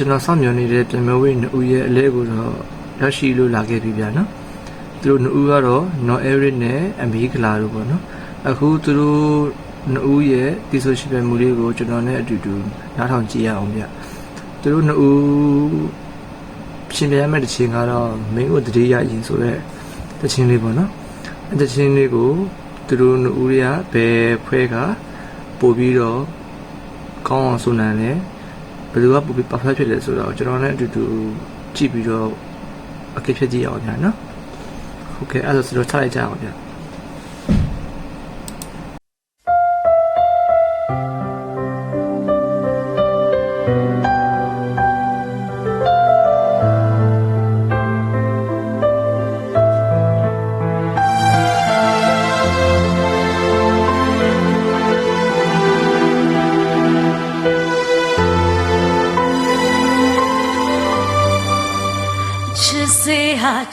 ကျွန်တော်စောင့်မျှော်နေတဲ့ပြင်မဝေးနှစ်ဦးရဲ့အလဲကိုတော့ရရှိလို့လာခဲ့ပြီဗျာနော်သူတို့နှစ်ဦးကတော့နော်အဲရစ်နဲ့အမီကလာတို့ပေါ့နော်အခုသူတို့နှစ်ဦးရဲ့ဒီဆိုရှယ်မူလေးကိုကျွန်တော်နဲ့အတူတူနားထောင်ကြည့်ရအောင်ဗျသူတို့နှစ်ဦးရှင်ပြရမယ့်တစ်ချိန်ကတော့မင်းကိုတတိယရင်ဆိုတဲ့တစ်ချိန်လေးပေါ့နော်အဲတစ်ချိန်လေးကိုသူတို့နှစ်ဦးတွေကဘယ်ဖွဲကပို့ပြီးတော့ကောင်းအောင်ဆိုနိုင်တယ် ဘယ်သူကပူပြီး perfect ဖြစ်လဲဆိုတော့ကျွန်တော်လည်းအတူတူကြည့်ပြီးတော့အကိဖြစ်ကြည့်ရအောင်ဗျာနော်ဟုတ်ကဲ့အဲ့ဒါဆိုတော့ထားလိုက်ကြအောင်ဗျာ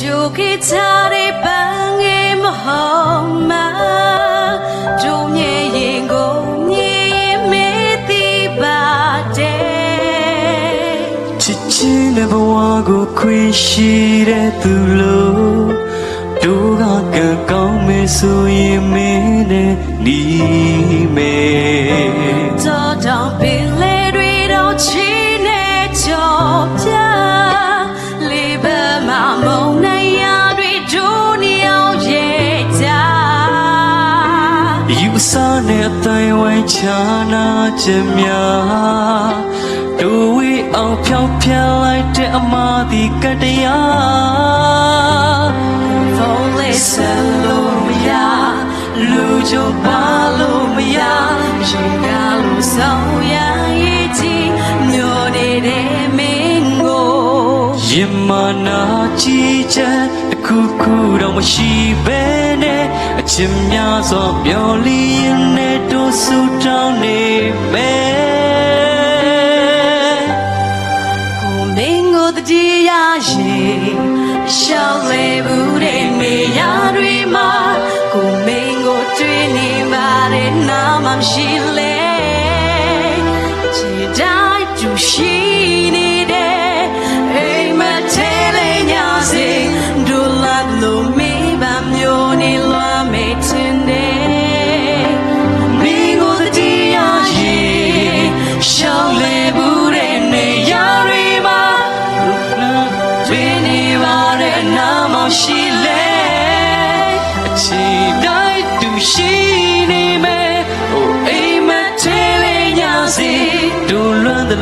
ဟာကြိုကိချတဲ့ပန်းငယ်မဟုတ်မကြုံမြဲရင်ကိုမြည်မေးတိပါတဲ့ချစ်ချင်းတဲ့ဘဝကိုခွင့် တိုင်းဝိုင်းချာနာခြင်းများတို့ဝေးအောင်ဖြောင်းဖြန်းလိုက်တဲ့အမားဒီကတရားဖုန်းလေးဆက်လို့မရလူကြပါလို့မရရှင်ကလို့ဆောင်ရရဲ့ကြီးညိုနေတဲ့မင်းကိုရင်မနာကြည်ချက်တစ်ခုခုတော့မရှိပဲနဲ့ အချင်းများစွာမျောလီရင်နဲ့တို့ဆူတောင်းနေမယ်ကိုမင်းကိုတတိယရေရှောက်လေဘူးတဲ့နေရာတွေမှာကိုမင်းကိုတွေ့နေပါတဲ့နာမရှိလေချစ်တိုင်း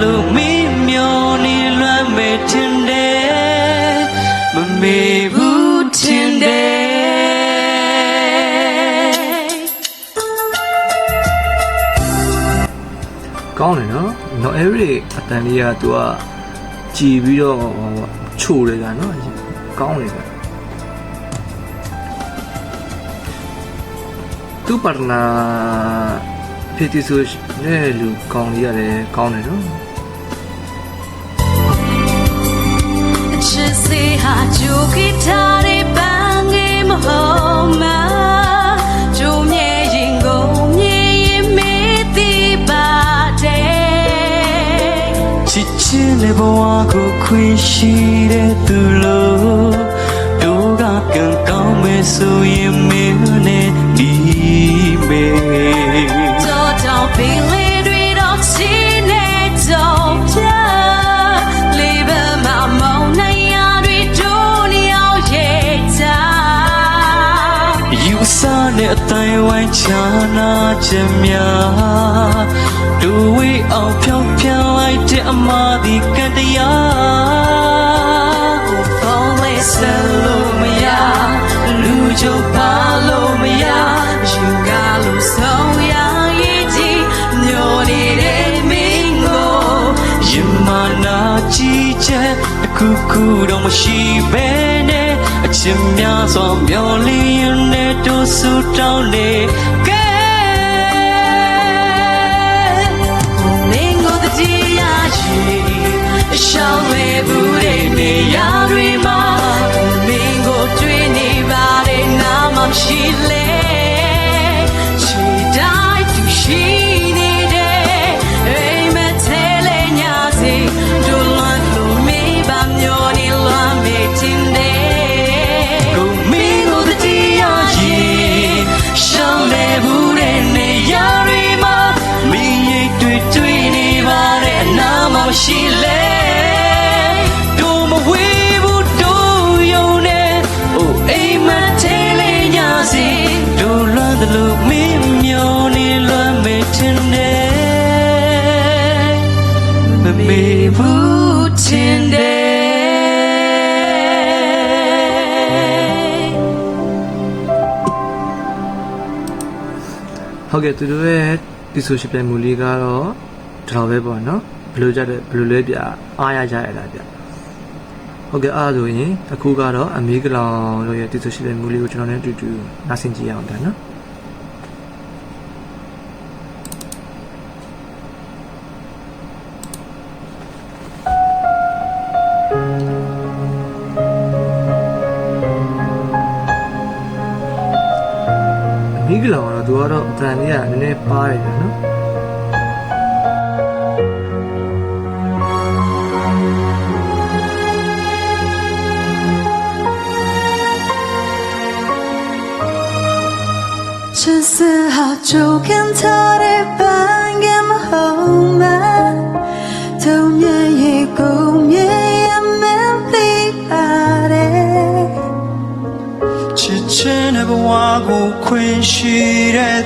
လွမ်းတယ်လို့မင်းမျောနေလွမ်းမဲ့တင်တယ်မမေဘူးတင်တယ်ကောင်းတယ်နော်နော်အဲရစ်အတန်လေးကသူကကြည်ပြီးတော့ချိုတယ်ကနော်ကောင်းတယ်ကသူပါတနာဖေတီဆိုနဲ့လူကောင်းလေးရတယ်ကောင်းတယ်နော် ချစ်ချင်းတဲ့ဘဝကိုခွင့်ရှိတဲ့သူလို့တို့ကကံကောင်းမယ်ဆိုရင်မင်းနဲ့ဒီမေတော်တော်ပင်လေးတွေ အတိုင်းဝိုင်းချာနာခြင်းများတို့ဝေးအောင်ဖြောင်းဖြန်းလိုက်တဲ့အမားဒီကံတရားဖုန်းလေးဆက်လို့မရလူကြပါလို့မရယူကလို့ဆုံးရရဲ့ကြီးညိုနေတဲ့မင်းကိုရင်မနာကြည်ချက်တစ်ခုခုတော့မရှိပဲနဲ့အချင်းများစွာမျောလင်းရင်နဲ့ တို့ဆူတောင်းနေကဲမင်းကိုတတိယရေရှောင်းလေဘူးတဲ့နေရာတွေမှာမင်းကိုတွေ့နေပါတဲ့နာမရှိလေ မချေလေးရစီဒူလွမ်းသလိုမင်းမျောနေလွမ်းမေ့ခြင်းနဲ့မမေ့ဘူးခြင်းတဲ့ဟုတ်ကဲ့သူတို့ရဲ့ဒီဆိုရှယ်ပြန်မှုလေးကတော့ဒါပဲပေါ့နော်ဘယ်လိုကြတဲ့ဘယ်လိုလဲပြအားရကြရတာဗျ ဟုတ်ကဲ့အားဆိုရင်အခုကတော့အမေကလောင်တို့ရဲ့ဒီဆိုရှယ်ပြိုင်မှုလေးကိုကျွန်တော်နဲ့အတူတူနားဆင်ကြည့်ရအောင်ဗျာနော်အမိကလောင်ကတော့သူကတော့အတန်ကြီးကနည်းနည်းပါတယ်ဗျာနော် ချစ်စဟာချိုကန်ထားတဲ့ပန်းကမဟုတ်မထုံမြဲရေကုန်မြဲရမင်းသိပါတယ်ချစ်ချင်းတဲ့ဘဝကိုခွင့်ရှိတဲ့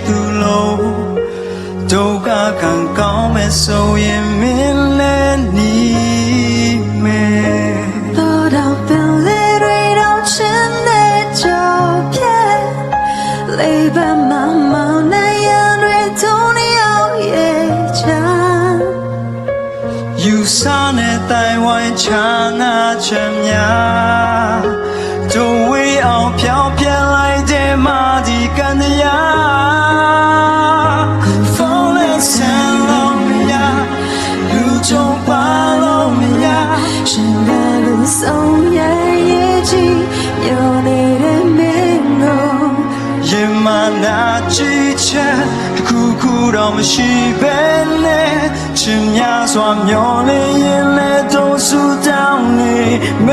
ချမ်းများတို့ဝေးအောင်ဖြောင်းပြန်လိုက်တဲ့မာဒီကန်တရား Falling and lonely လူကြုံပါလို့မရရှင်ကလူဆုံးရဲ့ရဲ့ကြီးညိုနေတဲ့မင်းကိုရင်မနာကြည့်ချက်တစ်ခုခုတော့မရှိပဲနဲ့ချင်များစွာမျောနေရင်လည်းတော့ ဆူတောင်းနေမ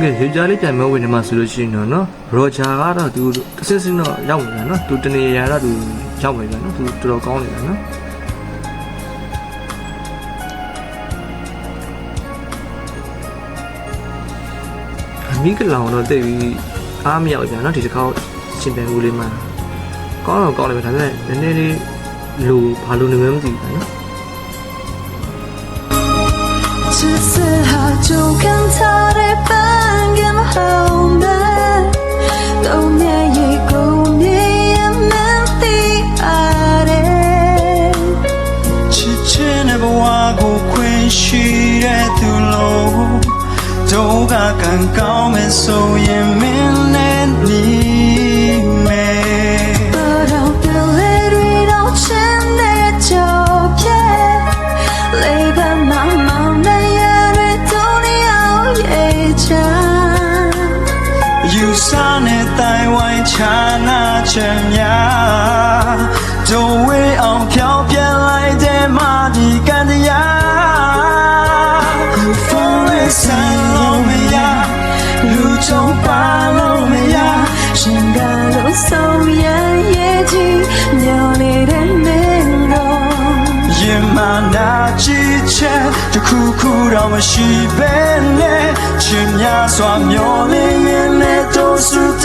ဟုတ်ကဲ့ယောက်ျားလေးပြန်မဝင်နေမှာဆိုလို့ရှိရင်တော့နော်ရောဂျာကတော့သူတစ်စစ်စစ်တော့ရောက်နေတာနော်သူတနေရာတော့သူရောက်နေတယ်နော်သူတော်တော်ကောင်းနေတာနော်အမိကလောင်တော့တိတ်ပြီးအားမရောက်ကြနော်ဒီတစ်ခေါက်ရှင်ပြန်ဦးလေးမှာကောင်းတော့ကောင်းတယ်ပဲဒါပေမဲ့နည်းနည်းလေးလူဘာလို့နေမှမသိဘူးနော် ဆိုရင် တစ်ခုခုတော့မရှိပဲနဲ့ချင်များစွာမျောနေရင်လည်းတော့ဆူတောင်း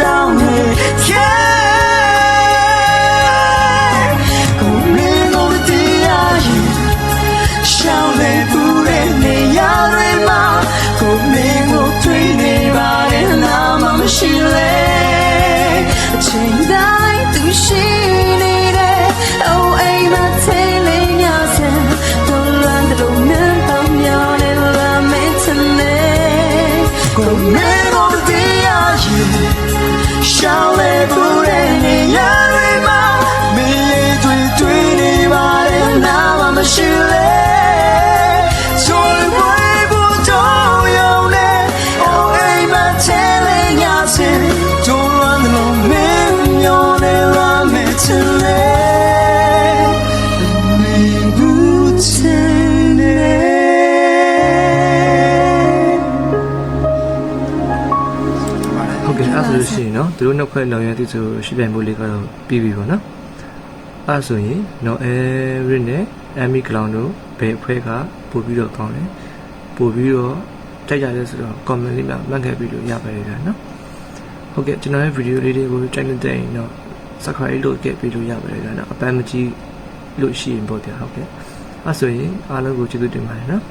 သူတို့နှစ်ခွဲလောင်ရသည်ဆိုရှိပြန်ဖို့လေးကတော့ပြီးပြီပေါ့နော်အဲဆိုရင်နော်အဲရစ်နဲ့အမီကလောင်တို့ဘယ်အဖွဲ့ကပို့ပြီးတော့ကောင်းလဲပို့ပြီးတော့တိုက်ကြရဲဆိုတော့ comment လေးမှာမှတ်ခဲ့ပြီးလို့ရပါတယ်ဗျာနော်ဟုတ်ကဲ့ကျွန်တော်ရဲ့ video လေးတွေကိုကြိုက်တဲ့ရင်တော့ subscribe လုပ်ခဲ့ပြီးလို့ရပါတယ်ဗျာနော်အပန်းမကြီးလို့ရှိရင်ပေါ့ဗျာဟုတ်ကဲ့အဲဆိုရင်အားလုံးကိုကျေးဇူးတင်ပါတယ်နော်